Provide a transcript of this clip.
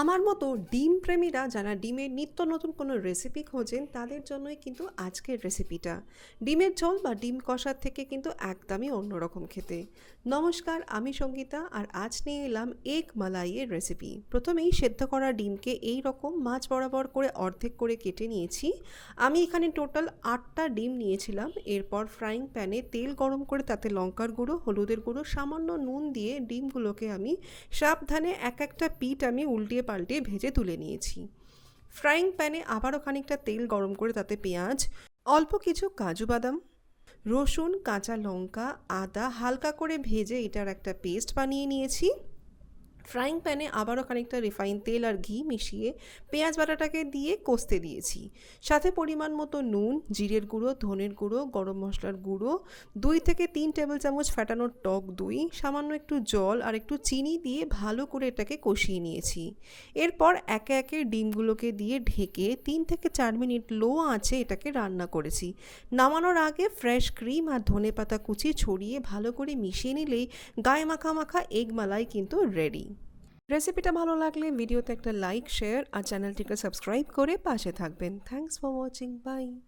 আমার মতো ডিম প্রেমীরা যারা ডিমের নিত্য নতুন কোনো রেসিপি খোঁজেন, তাদের জন্যই কিন্তু আজকের রেসিপিটা ডিমের ঝোল বা ডিম কষার থেকে কিন্তু একদমই অন্যরকম খেতে। নমস্কার, আমি সঙ্গীতা আর আজ নিয়ে এলাম এগ মালাইয়ের রেসিপি প্রথমেই সেদ্ধ করা ডিমকে এই রকম মাছ বরাবর করে অর্ধেক করে কেটে নিয়েছি। আমি এখানে টোটাল আটটা ডিম নিয়েছিলাম। এরপর ফ্রাইং প্যানে তেল গরম করে তাতে লঙ্কার গুঁড়ো, হলুদের গুঁড়ো, সামান্য নুন দিয়ে ডিমগুলোকে আমি সাবধানে এক একটা পিঠ আমি উল্টিয়ে পাল্টিয়ে ভেজে তুলে নিয়েছি। ফ্রাইং প্যানে আবারও খানিকটা তেল গরম করে তাতে পেঁয়াজ, অল্প কিছু কাজু বাদাম, রসুন, কাঁচা লঙ্কা, আদা হালকা করে ভেজে এটার একটা পেস্ট বানিয়ে নিয়েছি। ফ্রাইং প্যানে আবারও খানিকটা রিফাইন তেল আর ঘি মিশিয়ে পেঁয়াজ বাটাটাকে দিয়ে কষতে দিয়েছি। সাথে পরিমাণ মতো নুন, জিরের গুঁড়ো, ধনের গুঁড়ো, গরম মশলার গুঁড়ো, দুই থেকে তিন টেবিল চামচ ফ্যাটানোর টক দই, সামান্য একটু জল আর একটু চিনি দিয়ে ভালো করে এটাকে কষিয়ে নিয়েছি। এরপর একে একে ডিমগুলোকে দিয়ে ঢেকে তিন থেকে চার মিনিট লো আঁচে এটাকে রান্না করেছি। নামানোর আগে ফ্রেশ ক্রিম আর ধনে পাতা কুচি ছড়িয়ে ভালো করে মিশিয়ে নিলেই গায়ে মাখা মাখা এগ মালাই কিন্তু রেডি রেসিপিটা ভালো লাগলে ভিডিওতে একটা লাইক শেয়ার আর চ্যানেলটিকে সাবস্ক্রাইব করে পাশে থাকবেন। Thanks for watching by